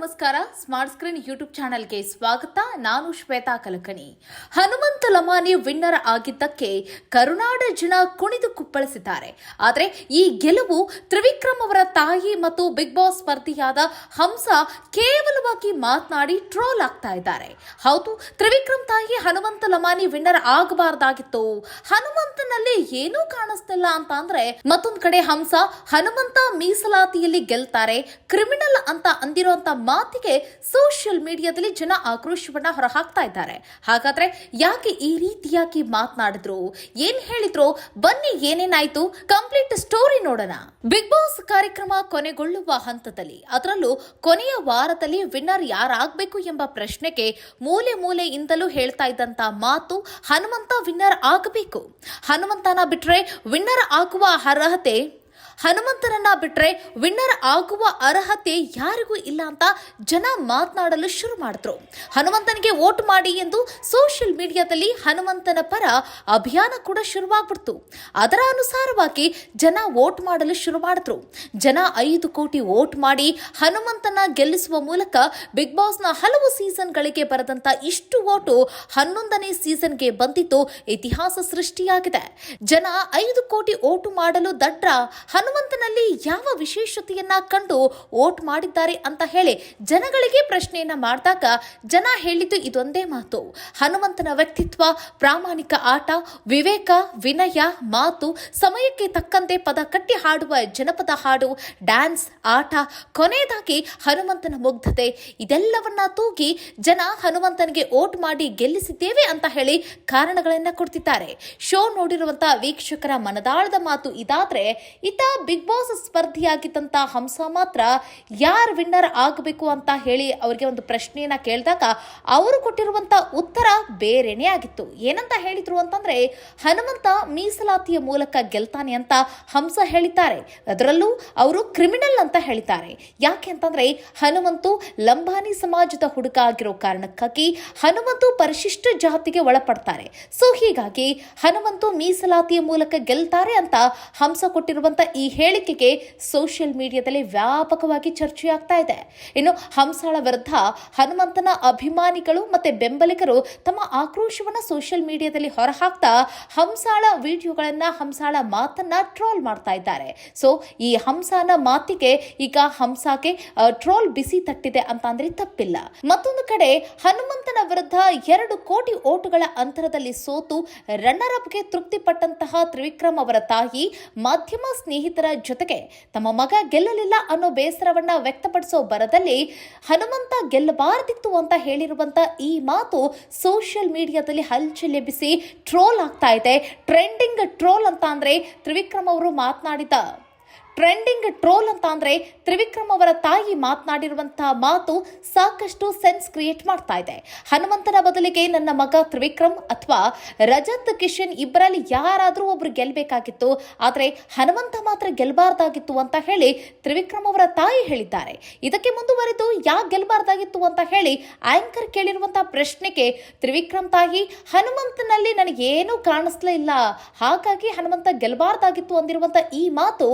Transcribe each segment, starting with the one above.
ನಮಸ್ಕಾರ. Smart screen YouTube ಚಾನೆಲ್ಗೆ ಸ್ವಾಗತ. ನಾನು ಶ್ವೇತಾ ಕಲಕಣಿ. ಹನುಮಂತ ಲಮಾನಿ ವಿನ್ನರ್ ಆಗಿದ್ದಕ್ಕೆ ಕರುನಾಡ ಜನ ಕುಣಿದು ಕುಪ್ಪಳಿಸಿದ್ದಾರೆ. ಆದರೆ ಈ ಗೆಲುವು ತ್ರಿವಿಕ್ರಮ್ ಅವರ ತಾಯಿ ಮತ್ತು ಬಿಗ್ ಬಾಸ್ ಸ್ಪರ್ಧಿಯಾದ ಹಂಸ ಕೇವಲವಾಗಿ ಮಾತನಾಡಿ ಟ್ರೋಲ್ ಆಗ್ತಾ ಇದ್ದಾರೆ. ಹೌದು, ತ್ರಿವಿಕ್ರಮ್ ತಾಯಿ ಹನುಮಂತ ಲಮಾನಿ ವಿನ್ನರ್ ಆಗಬಾರ್ದಾಗಿತ್ತು. ಹನುಮಂತನಲ್ಲಿ ಏನೂ ಕಾಣಿಸ್ತಿಲ್ಲ ಅಂತ ಅಂದ್ರೆ ಮತ್ತೊಂದ್ ಕಡೆ ಹಂಸ ಹನುಮಂತ ಮೀಸಲಾತಿಯಲ್ಲಿ ಗೆಲ್ತಾರೆ. ಕ್ರಿಮಿನಲ್ ಅಂತ ಅಂದಿರುವಂತ ಮಾತಿಗೆ ಸೋಷಿಯಲ್ ಮೀಡಿಯಾದಲ್ಲಿ ಜನ ಆಕ್ರೋಶವನ್ನ ಹೊರಹಾಕ್ತಾ ಇದ್ದಾರೆ. ಹಾಗಾದ್ರೆ ಯಾಕೆ ಈ ರೀತಿಯಾಗಿ ಮಾತನಾಡಿದ್ರು? ಏನ್ ಹೇಳಿದ್ರು? ಬನ್ನಿ ಏನೇನಾಯ್ತು? ಕಂಪ್ಲೀಟ್ ಸ್ಟೋರಿ ನೋಡೋಣ. ಬಿಗ್ ಬಾಸ್ ಕಾರ್ಯಕ್ರಮ ಕೊನೆಗೊಳ್ಳುವ ಹಂತದಲ್ಲಿ, ಅದರಲ್ಲೂ ಕೊನೆಯ ವಾರದಲ್ಲಿ ವಿನ್ನರ್ ಯಾರಾಗಬೇಕು ಎಂಬ ಪ್ರಶ್ನೆಗೆ ಮೂಲೆ ಮೂಲೆಯಿಂದಲೂ ಹೇಳ್ತಾ ಇದ್ದಂತ ಮಾತು ಹನುಮಂತ ವಿನ್ನರ್ ಆಗಬೇಕು. ಹನುಮಂತನ ಬಿಟ್ರೆ ವಿನ್ನರ್ ಆಗುವ ಅರ್ಹತೆ ಹನುಮಂತನನ್ನ ಬಿಟ್ರೆ ವಿನ್ನರ್ ಆಗುವ ಅರ್ಹತೆ ಯಾರಿಗೂ ಇಲ್ಲ ಅಂತ ಜನ ಮಾತನಾಡಲು ಶುರು ಮಾಡಿದ್ರು. ಹನುಮಂತನಿಗೆ ವೋಟ್ ಮಾಡಿ ಎಂದು ಸೋಷಿಯಲ್ ಮೀಡಿಯಾದಲ್ಲಿ ಹನುಮಂತನ ಪರ ಅಭಿಯಾನ ಕೂಡ ಶುರುವಾಗ್ಬಿಡ್ತು. ಅದರ ಅನುಸಾರವಾಗಿ ಜನ ವೋಟ್ ಮಾಡಲು ಶುರು ಮಾಡಿದ್ರು. ಜನ ಐದು ಕೋಟಿ ವೋಟ್ ಮಾಡಿ ಹನುಮಂತನ ಗೆಲ್ಲಿಸುವ ಮೂಲಕ ಬಿಗ್ ಬಾಸ್ನ ಹಲವು ಸೀಸನ್ಗಳಿಗೆ ಬರೆದಂತ ಇಷ್ಟು ವೋಟು ಹನ್ನೊಂದನೇ ಸೀಸನ್ಗೆ ಬಂದಿದ್ದು ಇತಿಹಾಸ ಸೃಷ್ಟಿಯಾಗಿದೆ. ಜನ ಐದು ಕೋಟಿ ಓಟು ಮಾಡಲು ದಡ್ರ ಹನುಮಂತನಲ್ಲಿ ಯಾವ ವಿಶೇಷತೆಯನ್ನ ಕಂಡು ಓಟ್ ಮಾಡಿದ್ದಾರೆ ಅಂತ ಹೇಳಿ ಜನಗಳಿಗೆ ಪ್ರಶ್ನೆಯನ್ನ ಮಾಡಿದಾಗ ಜನ ಹೇಳಿದ್ದು ಇದೊಂದೇ ಮಾತು. ಹನುಮಂತನ ವ್ಯಕ್ತಿತ್ವ, ಪ್ರಾಮಾಣಿಕ ಆಟ, ವಿವೇಕ, ವಿನಯ, ಮಾತು, ಸಮಯಕ್ಕೆ ತಕ್ಕಂತೆ ಪದ ಕಟ್ಟಿ ಹಾಡುವ ಜನಪದ ಹಾಡು, ಡ್ಯಾನ್ಸ್, ಆಟ, ಕೊನೆಯದಾಗಿ ಹನುಮಂತನ ಮುಗ್ಧತೆ. ಇದೆಲ್ಲವನ್ನ ತೂಗಿ ಜನ ಹನುಮಂತನಿಗೆ ಓಟ್ ಮಾಡಿ ಗೆಲ್ಲಿಸಿದ್ದೇವೆ ಅಂತ ಹೇಳಿ ಕಾರಣಗಳನ್ನ ಕೊಡ್ತಿದ್ದಾರೆ. ಶೋ ನೋಡಿರುವಂತಹ ವೀಕ್ಷಕರ ಮನದಾಳದ ಮಾತು ಇದಾದ್ರೆ, ಇತ ಬಿಗ್ ಬಾಸ್ ಸ್ಪರ್ಧಿಯಾಗಿದ್ದಂತ ಹಂಸ ಮಾತ್ರ ಯಾರು ವಿನ್ನರ್ ಆಗಬೇಕು ಅಂತ ಹೇಳಿ ಅವರಿಗೆ ಒಂದು ಪ್ರಶ್ನೆಯನ್ನ ಕೇಳಿದಾಗ ಅವರು ಕೊಟ್ಟಿರುವಂತ ಉತ್ತರ ಬೇರೆನೇ ಆಗಿತ್ತು. ಏನಂತ ಹೇಳಿದ್ರು ಅಂತಂದ್ರೆ ಹನುಮಂತ ಮೀಸಲಾತಿಯ ಮೂಲಕ ಗೆಲ್ತಾನೆ ಅಂತ ಹಂಸ ಹೇಳಿದ್ದಾರೆ. ಅದರಲ್ಲೂ ಅವರು ಕ್ರಿಮಿನಲ್ ಅಂತ ಹೇಳಿದ್ದಾರೆ. ಯಾಕೆ ಅಂತಂದ್ರೆ ಹನುಮಂತು ಲಂಬಾನಿ ಸಮಾಜದ ಹುಡುಗ ಆಗಿರೋ ಕಾರಣಕ್ಕಾಗಿ ಹನುಮಂತು ಪರಿಶಿಷ್ಟ ಜಾತಿಗೆ ಒಳಪಡ್ತಾರೆ. ಸೊ ಹೀಗಾಗಿ ಹನುಮಂತು ಮೀಸಲಾತಿಯ ಮೂಲಕ ಗೆಲ್ತಾರೆ ಅಂತ ಹಂಸ ಕೊಟ್ಟಿರುವಂತ ಈ ಹೇಳಿಕೆಗೆ ಸೋಷಿಯಲ್ ಮೀಡಿಯಾದಲ್ಲಿ ವ್ಯಾಪಕವಾಗಿ ಚರ್ಚೆಯಾಗ್ತಾ ಇದೆ. ಇನ್ನು ಹಂಸಾಳ ವಿರುದ್ಧ ಹನುಮಂತನ ಅಭಿಮಾನಿಗಳು ಮತ್ತೆ ಬೆಂಬಲಿಗರು ತಮ್ಮ ಆಕ್ರೋಶವನ್ನ ಸೋಷಿಯಲ್ ಮೀಡಿಯಾದಲ್ಲಿ ಹೊರಹಾಕ್ತಾ ಹಂಸಾಳ ವಿಡಿಯೋಗಳನ್ನ, ಹಂಸಾಳ ಮಾತನ್ನ ಟ್ರೋಲ್ ಮಾಡ್ತಾ ಇದ್ದಾರೆ. ಸೊ ಈ ಹಂಸನ ಮಾತಿಗೆ ಈಗ ಹಂಸಾಗೆ ಟ್ರೋಲ್ ಬಿಸಿ ತಟ್ಟಿದೆ ಅಂತ ಅಂದ್ರೆ ತಪ್ಪಿಲ್ಲ. ಮತ್ತೊಂದು ಕಡೆ ಹನುಮಂತನ ವಿರುದ್ಧ ಎರಡು ಕೋಟಿ ಓಟುಗಳ ಅಂತರದಲ್ಲಿ ಸೋತು ರನ್ನರ್ ಅಪ್ಗೆ ತೃಪ್ತಿಪಟ್ಟಂತಹ ತ್ರಿವಿಕ್ರಮ್ ಅವರ ತಾಯಿ, ಮಾಧ್ಯಮ ಸ್ನೇಹಿತರ ಜೊತೆಗೆ ತಮ್ಮ ಮಗ ಗೆಲ್ಲಲಿಲ್ಲ ಅನ್ನೋ ಬೇಸರವನ್ನ ವ್ಯಕ್ತಪಡಿಸೋ ಬರದಲ್ಲಿ ಹನುಮಂತ ಗೆಲ್ಲಬಾರದಿತ್ತು ಅಂತ ಹೇಳಿರುವಂತ ಈ ಮಾತು ಸೋಷಿಯಲ್ ಮೀಡಿಯಾದಲ್ಲಿ ಹಲ್ಚಲ್ ಎಬ್ಬಿಸಿ ಟ್ರೋಲ್ ಆಗ್ತಾ ಇದೆ. ಟ್ರೆಂಡಿಂಗ್ ಟ್ರೋಲ್ ಅಂತ ಅಂದ್ರೆ ತ್ರಿವಿಕ್ರಮ್ ಅವರು ಮಾತನಾಡಿದ ಟ್ರೆಂಡಿಂಗ್ ಟ್ರೋಲ್ ಅಂತ ಅಂದ್ರೆ ತ್ರಿವಿಕ್ರಮ್ ಅವರ ತಾಯಿ ಮಾತನಾಡಿರುವಂತಹ ಮಾತು ಸಾಕಷ್ಟು ಸೆನ್ಸ್ ಕ್ರಿಯೇಟ್ ಮಾಡ್ತಾ ಇದೆ. ಹನುಮಂತನ ಬದಲಿಗೆ ನನ್ನ ಮಗ ತ್ರಿವಿಕ್ರಮ್ ಅಥವಾ ರಜತ್ ಕಿಶನ್ ಇಬ್ಬರಲ್ಲಿ ಯಾರಾದರೂ ಒಬ್ರು ಗೆಲ್ಬೇಕಾಗಿತ್ತು. ಆದರೆ ಹನುಮಂತ ಮಾತ್ರ ಗೆಲ್ಬಾರ್ದಾಗಿತ್ತು ಅಂತ ಹೇಳಿ ತ್ರಿವಿಕ್ರಮ್ ಅವರ ತಾಯಿ ಹೇಳಿದ್ದಾರೆ. ಇದಕ್ಕೆ ಮುಂದುವರೆದು ಯಾಕೆ ಗೆಲ್ಬಾರ್ದಾಗಿತ್ತು ಅಂತ ಹೇಳಿ ಆಂಕರ್ ಕೇಳಿರುವಂತಹ ಪ್ರಶ್ನೆಗೆ ತ್ರಿವಿಕ್ರಮ್ ತಾಯಿ, ಹನುಮಂತನಲ್ಲಿ ನನಗೇನೂ ಕಾಣಿಸ್ಲೇ ಇಲ್ಲ. ಹಾಗಾಗಿ ಹನುಮಂತ ಗೆಲ್ಬಾರ್ದಾಗಿತ್ತು ಅಂದಿರುವಂತಹ ಈ ಮಾತು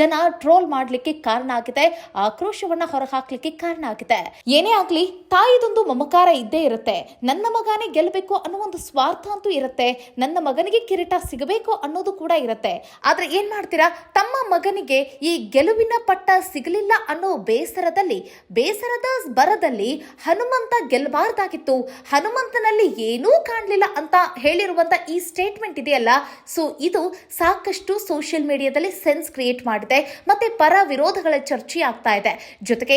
ಜನ ಟ್ರೋಲ್ ಮಾಡಲಿಕ್ಕೆ ಕಾರಣ ಆಗಿದೆ, ಆಕ್ರೋಶವನ್ನ ಹೊರಹಾಕ್ಲಿಕ್ಕೆ ಕಾರಣ ಆಗಿದೆ. ಏನೇ ಆಗ್ಲಿ, ತಾಯಿದೊಂದು ಮಮಕಾರ ಇದ್ದೇ ಇರುತ್ತೆ. ನನ್ನ ಮಗನೇ ಗೆಲ್ಲಬೇಕು ಅನ್ನೋ ಒಂದು ಸ್ವಾರ್ಥ ಅಂತೂ ಇರುತ್ತೆ. ನನ್ನ ಮಗನಿಗೆ ಕಿರೀಟ ಸಿಗಬೇಕು ಅನ್ನೋದು ಕೂಡ ಇರುತ್ತೆ. ಆದ್ರೆ ಏನ್ ಮಾಡ್ತೀರಾ? ತಮ್ಮ ಮಗನಿಗೆ ಈ ಗೆಲುವಿನ ಪಟ್ಟ ಸಿಗಲಿಲ್ಲ ಅನ್ನೋ ಬೇಸರದಲ್ಲಿ, ಬೇಸರದ ಬರದಲ್ಲಿ ಹನುಮಂತ ಗೆಲ್ಲಬಾರ್ದಾಗಿತ್ತು ಹನುಮಂತನಲ್ಲಿ ಏನೂ ಕಾಣಲಿಲ್ಲ ಅಂತ ಹೇಳಿರುವಂತ ಈ ಸ್ಟೇಟ್ಮೆಂಟ್ ಇದೆಯಲ್ಲ? ಸೊ ಇದು ಸಾಕಷ್ಟು ಸೋಷಿಯಲ್ ಮೀಡಿಯಾದಲ್ಲಿ ಸೆನ್ಸ್ ಕ್ರಿಯೇಟ್ ಮಾಡಿದೆ. ಮತ್ತೆ ಪರ ವಿರೋಧಗಳ ಚರ್ಚೆ ಆಗ್ತಾ ಇದೆ. ಜೊತೆಗೆ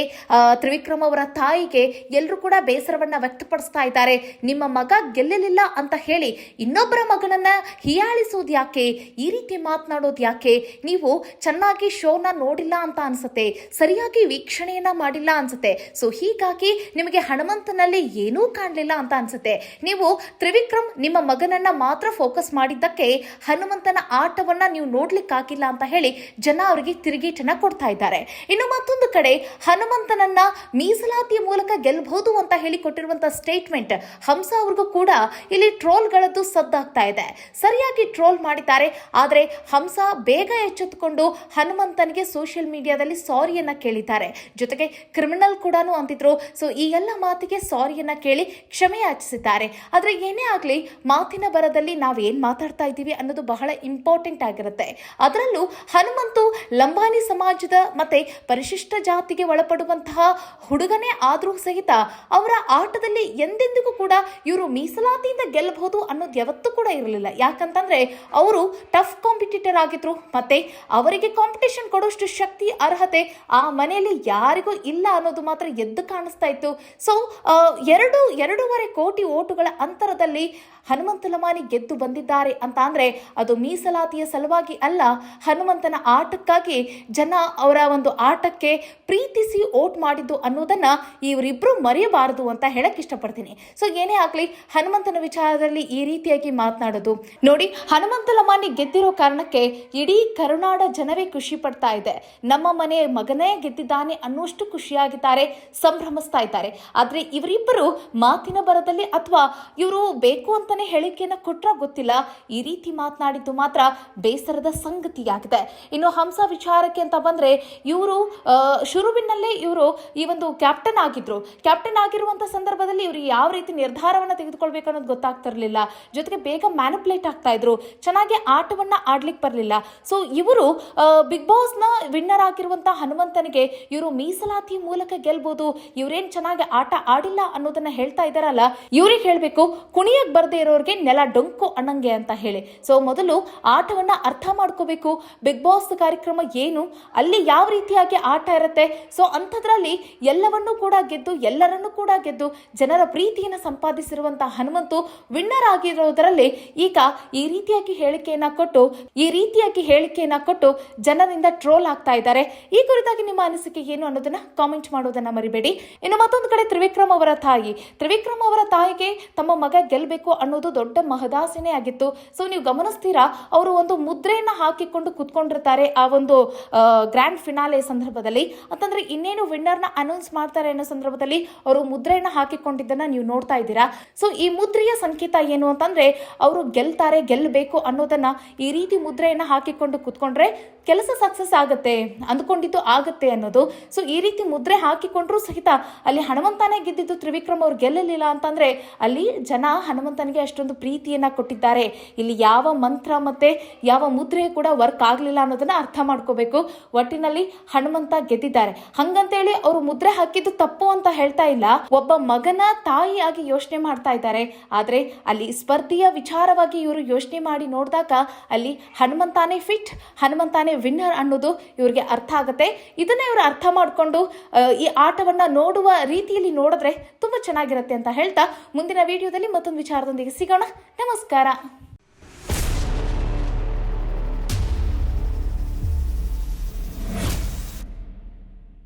ತ್ರಿವಿಕ್ರಮ್ ಅವರ ತಾಯಿಗೆ ಎಲ್ಲರೂ ಕೂಡ ಬೇಸರವನ್ನ ವ್ಯಕ್ತಪಡಿಸ್ತಾ ಇದ್ದಾರೆ. ನಿಮ್ಮ ಮಗ ಗೆಲ್ಲಲಿಲ್ಲ ಅಂತ ಹೇಳಿ ಇನ್ನೊಬ್ಬರ ಮಗನನ್ನ ಹೀಯಾಳಿಸೋದು ಯಾಕೆ? ಈ ರೀತಿ ಮಾತನಾಡೋದು ಯಾಕೆ? ನೀವು ಚೆನ್ನಾಗಿ ಶೋನ ನೋಡಿಲ್ಲ ಅಂತ ಅನ್ಸುತ್ತೆ. ಸರಿಯಾಗಿ ವೀಕ್ಷಣೆಯನ್ನ ಮಾಡಿಲ್ಲ ಅನ್ಸುತ್ತೆ. ಸೊ ಹೀಗಾಗಿ ನಿಮಗೆ ಹನುಮಂತನಲ್ಲಿ ಏನೂ ಕಾಣಲಿಲ್ಲ ಅಂತ ಅನ್ಸುತ್ತೆ. ನೀವು ತ್ರಿವಿಕ್ರಮ್ ನಿಮ್ಮ ಮಗನನ್ನ ಮಾತ್ರ ಫೋಕಸ್ ಮಾಡಿದ್ದಕ್ಕೆ ಹನುಮಂತನ ಆಟವನ್ನ ನೀವು ನೋಡ್ಲಿಕ್ಕಾಗಿಲ್ಲ ಅಂತ ಹೇಳಿ ಜನ ಅವರಿಗೆ ಬಾರಿಗೆ ತಿರುಗೇಟನ್ನ ಕೊಡ್ತಾ ಇದ್ದಾರೆ. ಇನ್ನು ಮತ್ತೊಂದು ಕಡೆ, ಹನುಮಂತನನ್ನ ಮೀಸಲಾತಿಯ ಮೂಲಕ ಗೆಲ್ಲಬಹುದು ಅಂತ ಹೇಳಿ ಕೊಟ್ಟಿರುವಂತಹ ಸ್ಟೇಟ್ಮೆಂಟ್ ಹಂಸ ಅವ್ರಿಗೂ ಕೂಡ ಇಲ್ಲಿ ಟ್ರೋಲ್ಗಳದ್ದು ಸದ್ದಾಗ್ತಾ ಇದೆ. ಸರಿಯಾಗಿ ಟ್ರೋಲ್ ಮಾಡಿದ್ದಾರೆ, ಆದರೆ ಹಂಸ ಬೇಗ ಎಚ್ಚೆತ್ತುಕೊಂಡು ಹನುಮಂತನಿಗೆ ಸೋಷಿಯಲ್ ಮೀಡಿಯಾದಲ್ಲಿ ಸಾರಿಯನ್ನ ಕೇಳಿದ್ದಾರೆ. ಜೊತೆಗೆ ಕ್ರಿಮಿನಲ್ ಕೂಡ ಅಂತಿದ್ರು ಸೊ ಈ ಎಲ್ಲ ಮಾತಿಗೆ ಸಾರಿಯನ್ನ ಕೇಳಿ ಕ್ಷಮೆ ಯಾಚಿಸಿದ್ದಾರೆ. ಆದರೆ ಏನೇ ಆಗಲಿ, ಮಾತಿನ ಬರದಲ್ಲಿ ನಾವೇನ್ ಮಾತಾಡ್ತಾ ಇದ್ದೀವಿ ಅನ್ನೋದು ಬಹಳ ಇಂಪಾರ್ಟೆಂಟ್ ಆಗಿರುತ್ತೆ. ಅದರಲ್ಲೂ ಹನುಮಂತು ಲಂಬಾನಿ ಸಮಾಜದ ಮತ್ತೆ ಪರಿಶಿಷ್ಟ ಜಾತಿಗೆ ಒಳಪಡುವಂತಹ ಹುಡುಗನೇ ಆದರೂ ಸಹಿತ ಅವರ ಆಟದಲ್ಲಿ ಎಂದೆಂದಿಗೂ ಕೂಡ ಇವರು ಮೀಸಲಾತಿಯಿಂದ ಗೆಲ್ಲಬಹುದು ಅನ್ನೋದು ಯಾವತ್ತೂ ಕೂಡ ಇರಲಿಲ್ಲ. ಯಾಕಂತಂದ್ರೆ ಅವರು ಟಫ್ ಕಾಂಪಿಟೇಟರ್ ಆಗಿದ್ರು, ಮತ್ತೆ ಅವರಿಗೆ ಕಾಂಪಿಟೇಷನ್ ಕೊಡೋಷ್ಟು ಶಕ್ತಿ, ಅರ್ಹತೆ ಆ ಮನೆಯಲ್ಲಿ ಯಾರಿಗೂ ಇಲ್ಲ ಅನ್ನೋದು ಮಾತ್ರ ಎದ್ದು ಕಾಣಿಸ್ತಾ ಇತ್ತು. ಸೊ ಎರಡು, ಎರಡೂವರೆ ಕೋಟಿ ಓಟುಗಳ ಅಂತರದಲ್ಲಿ ಹನುಮಂತ ಲಮಾನಿ ಗೆದ್ದು ಬಂದಿದ್ದಾರೆ ಅಂತ ಅಂದ್ರೆ ಅದು ಮೀಸಲಾತಿಯ ಸಲುವಾಗಿ ಅಲ್ಲ, ಹನುಮಂತನ ಆಟಕ್ಕಾಗಿ ಜನ ಅವರ ಒಂದು ಆಟಕ್ಕೆ ಪ್ರೀತಿಸಿ ಓಟ್ ಮಾಡಿದ್ದು ಅನ್ನೋದನ್ನ ಇವರಿಬ್ರು ಮರೆಯಬಾರದು ಅಂತ ಹೇಳಕ್ ಇಷ್ಟಪಡ್ತೀನಿ. ಸೊ ಏನೇ ಆಗ್ಲಿ, ಹನುಮಂತನ ವಿಚಾರದಲ್ಲಿ ಈ ರೀತಿಯಾಗಿ ಮಾತನಾಡೋದು. ನೋಡಿ, ಹನುಮಂತ ಲಮಾನಿ ಗೆದ್ದಿರೋ ಕಾರಣಕ್ಕೆ ಇಡೀ ಕರುನಾಡ ಜನವೇ ಖುಷಿ ಪಡ್ತಾ ಇದೆ. ನಮ್ಮ ಮನೆ ಮಗನೇ ಗೆದ್ದಿದ್ದಾನೆ ಅನ್ನುವಷ್ಟು ಖುಷಿಯಾಗಿದ್ದಾರೆ, ಸಂಭ್ರಮಿಸ್ತಾ ಇದ್ದಾರೆ. ಆದ್ರೆ ಇವರಿಬ್ಬರು ಮಾತಿನ ಬರದಲ್ಲಿ ಅಥವಾ ಇವರು ಬೇಕು ಅಂತಾನೆ ಹೇಳಿಕೆಯನ್ನ ಕೊಟ್ರ ಗೊತ್ತಿಲ್ಲ. ಈ ರೀತಿ ಮಾತನಾಡಿದ್ದು ಮಾತ್ರ ಬೇಸರದ ಸಂಗತಿಯಾಗಿದೆ. ಇನ್ನು ಹಂಸ ವಿಚಾರಕ್ಕೆ ಅಂತ ಬಂದ್ರೆ ಇವರು ಶುರುವಿನಲ್ಲೇ ಇವರು ಈ ಒಂದು ಕ್ಯಾಪ್ಟನ್ ಆಗಿದ್ರು. ಕ್ಯಾಪ್ಟನ್ ಆಗಿರುವಂತ ಸಂದರ್ಭದಲ್ಲಿ ಇವರು ಯಾವ ರೀತಿ ನಿರ್ಧಾರವನ್ನ ತೆಗೆದುಕೊಳ್ಬೇಕು ಅನ್ನೋದು ಗೊತ್ತಾಗ್ತಿರ್ಲಿಲ್ಲ ಜೊತೆಗೆ ಬೇಗ ಮ್ಯಾನಿಪುಲೇಟ್ ಆಗ್ತಾ ಇದ್ರು. ಚೆನ್ನಾಗಿ ಆಟವನ್ನ ಆಡ್ಲಿಕ್ಕೆ ಬರಲಿಲ್ಲ. ಸೊ ಇವರು ಬಿಗ್ ಬಾಸ್ನ ವಿನ್ನರ್ ಆಗಿರುವಂತಹ ಹನುಮಂತನಿಗೆ ಇವರು ಮೀಸಲಾತಿ ಮೂಲಕ ಗೆಲ್ಬಹುದು ಇವ್ರೇನ್ ಚೆನ್ನಾಗಿ ಆಟ ಆಡಿಲ್ಲ ಅನ್ನೋದನ್ನ ಹೇಳ್ತಾ ಇದ್ದಾರಲ್ಲ, ಇವ್ರಿಗೆ ಹೇಳ್ಬೇಕು, ಕುಣಿಯಕ್ ಬರ್ದೇ ಇರೋರಿಗೆ ನೆಲ ಡೊಂಕು ಅನ್ನಂಗೆ ಅಂತ ಹೇಳಿ. ಸೊ ಮೊದಲು ಆಟವನ್ನ ಅರ್ಥ ಮಾಡ್ಕೋಬೇಕು. ಬಿಗ್ ಬಾಸ್ ಕಾರ್ಯಕ್ರಮ ಏನು? ಅಲ್ಲಿ ಯಾವ ರೀತಿಯಾಗಿ ಆಟ ಇರುತ್ತೆ? ಸೊ ಅಂಥದ್ರಲ್ಲಿ ಎಲ್ಲವನ್ನೂ ಕೂಡ ಗೆದ್ದು, ಎಲ್ಲರನ್ನೂ ಕೂಡ ಗೆದ್ದು, ಜನರ ಪ್ರೀತಿಯನ್ನು ಸಂಪಾದಿಸಿರುವಂತಹ ಹನುಮಂತು ವಿನ್ನರ್ ಆಗಿರೋದರಲ್ಲಿ ಈಗ ಈ ರೀತಿಯಾಗಿ ಹೇಳಿಕೆಯನ್ನ ಕೊಟ್ಟು, ಈ ರೀತಿಯಾಗಿ ಹೇಳಿಕೆಯನ್ನ ಕೊಟ್ಟು ಜನರಿಂದ ಟ್ರೋಲ್ ಆಗ್ತಾ ಇದ್ದಾರೆ. ಈ ಕುರಿತಾಗಿ ನಿಮ್ಮ ಅನಿಸಿಕೆ ಏನು ಅನ್ನೋದನ್ನ ಕಾಮೆಂಟ್ ಮಾಡೋದನ್ನ ಮರಿಬೇಡಿ. ಇನ್ನು ಮತ್ತೊಂದು ಕಡೆ ತ್ರಿವಿಕ್ರಮ್ ಅವರ ತಾಯಿ. ತ್ರಿವಿಕ್ರಮ್ ಅವರ ತಾಯಿಗೆ ತಮ್ಮ ಮಗ ಗೆಲ್ಲಬೇಕು ಅನ್ನೋದು ದೊಡ್ಡ ಮಹದಾಸಿನೇ ಆಗಿತ್ತು. ಸೊ ನೀವು ಗಮನಿಸ್ತೀರಾ? ಅವರು ಒಂದು ಮುದ್ರೆಯನ್ನ ಹಾಕಿಕೊಂಡು ಕುತ್ಕೊಂಡಿರ್ತಾರೆ ಆ ಒಂದು ಗ್ರ್ಯಾಂಡ್ ಫಿನಾಲೆ ಸಂದರ್ಭದಲ್ಲಿ. ಅಂತಂದ್ರೆ ಇನ್ನೇನು ವಿನ್ನರ್ನ ಅನೌನ್ಸ್ ಮಾಡ್ತಾರೆ ಅನ್ನೋ ಸಂದರ್ಭದಲ್ಲಿ ಅವರು ಮುದ್ರೆಯನ್ನ ಹಾಕಿಕೊಂಡಿದ್ದನ್ನ ನೀವು ನೋಡ್ತಾ ಇದ್ದೀರಾ? ಸೊ ಈ ಮುದ್ರೆಯ ಸಂಕೇತ ಏನು ಅಂತಂದ್ರೆ ಅವರು ಗೆಲ್ತಾರೆ ಗೆಲ್ಲಬೇಕು ಅನ್ನೋದನ್ನ ಈ ರೀತಿ ಮುದ್ರೆಯನ್ನ ಹಾಕಿಕೊಂಡು ಕುತ್ಕೊಂಡ್ರೆ ಕೆಲಸ ಸಕ್ಸಸ್ ಆಗುತ್ತೆ, ಅಂದ್ಕೊಂಡಿದ್ದು ಆಗುತ್ತೆ ಅನ್ನೋದು. ಸೊ ಈ ರೀತಿ ಮುದ್ರೆ ಹಾಕಿಕೊಂಡ್ರು ಸಹಿತ ಅಲ್ಲಿ ಹನುಮಂತನೇ ಗೆದ್ದಿದ್ದು ತ್ರಿವಿಕ್ರಮ್ ಅವ್ರು ಗೆಲ್ಲಲಿಲ್ಲ ಅಂತಂದ್ರೆ ಅಲ್ಲಿ ಜನ ಹನುಮಂತನಿಗೆ ಅಷ್ಟೊಂದು ಪ್ರೀತಿಯನ್ನ ಕೊಟ್ಟಿದ್ದಾರೆ. ಇಲ್ಲಿ ಯಾವ ಮಂತ್ರ ಮತ್ತೆ ಯಾವ ಮುದ್ರೆ ಕೂಡ ವರ್ಕ್ ಆಗಲಿಲ್ಲ ಅನ್ನೋದನ್ನ ಅರ್ಥ ಮಾಡ್ಕೋಬೇಕು. ಒಟ್ಟಿನಲ್ಲಿ ಹನುಮಂತ ಗೆದ್ದಿದ್ದಾರೆ. ಹಂಗಂತೇಳಿ ಅವರು ಮುದ್ರೆ ಹಾಕಿದ್ದು ತಪ್ಪು ಅಂತ ಹೇಳ್ತಾ ಇಲ್ಲ. ಒಬ್ಬ ಮಗನ ತಾಯಿಯಾಗಿ ಯೋಚನೆ ಮಾಡ್ತಾ ಇದ್ದಾರೆ. ಆದ್ರೆ ಅಲ್ಲಿ ಸ್ಪರ್ಧೆಯ ವಿಚಾರವಾಗಿ ಇವರು ಯೋಚನೆ ಮಾಡಿ ನೋಡಿದಾಗ ಅಲ್ಲಿ ಹನುಮಂತಾನೇ ಫಿಟ್ ಹನುಮಂತಾನೇ ವಿನ್ನರ್ ಅನ್ನೋದು ಇವರಿಗೆ ಅರ್ಥ ಆಗುತ್ತೆ. ಇದನ್ನ ಇವರು ಅರ್ಥ ಮಾಡಿಕೊಂಡು ಈ ಆಟವನ್ನ ನೋಡುವ ರೀತಿಯಲ್ಲಿ ನೋಡಿದ್ರೆ ತುಂಬಾ ಚೆನ್ನಾಗಿರುತ್ತೆ ಅಂತ ಹೇಳ್ತಾ ಮುಂದಿನ ವಿಡಿಯೋದಲ್ಲಿ ಮತ್ತೊಂದು ವಿಚಾರದೊಂದಿಗೆ ಸಿಗೋಣ ನಮಸ್ಕಾರ.